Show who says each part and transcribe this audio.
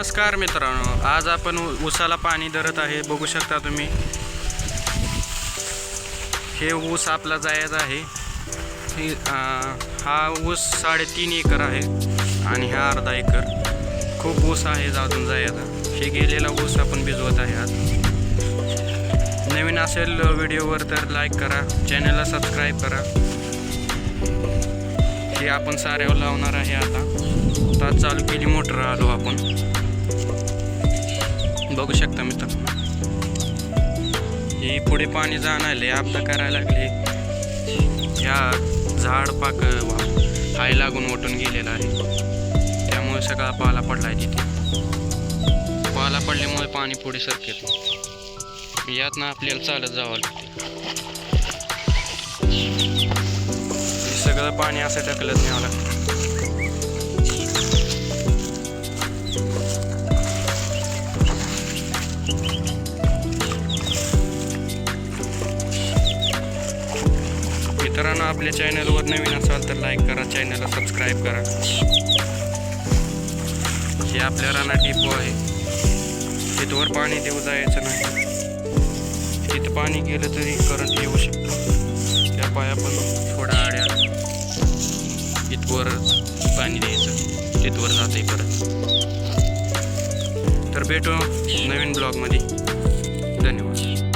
Speaker 1: नमस्कार मित्रांनो आज आपण ऊसाला पाणी धरत आहे. बघू शकता तुम्ही. हे ऊस आपला जायचा आहे. हा ऊस साडेतीन एकर आहे आणि हा अर्धा एकर. खूप ऊस आहे अजून जायचा. हे गेलेला ऊस आपण भिजवत आहे आज. नवीन असेल व्हिडिओवर तर लाईक करा. चॅनलला सबस्क्राईब करा. हे आपण साऱ्यावर लावणार आहे आता. आता चालू केली मोटर आलो आपण. बघू शकता मित्र. हे पुढे पाणी जाणारले आपदा करायला लागले. ह्या झाड पाक हाय लागून ओटून गेलेला आहे. त्यामुळे सगळा पाला पडलाय तिथे. पाला पडल्यामुळे पाणी पुढे सरकेत नाही. यातनं आपल्याला चालत जावं लागते. हे सगळं पाणी असं ढकलत न्यावं लागतं. मित्रांनो आपल्या चॅनलवर नवीन असाल तर लाईक करा चॅनलला सबस्क्राईब करा. हे आपल्या राणा डिपो आहे. तिथवर पाणी देऊ जायचं नाही. तिथं पाणी गेलं तरी करंट येऊ शकतो. त्या पाया पण थोड्या आड्या. इथवरच पाणी द्यायचं. तिथवर जाते परत भेटू नवीन ब्लॉगमध्ये. धन्यवाद.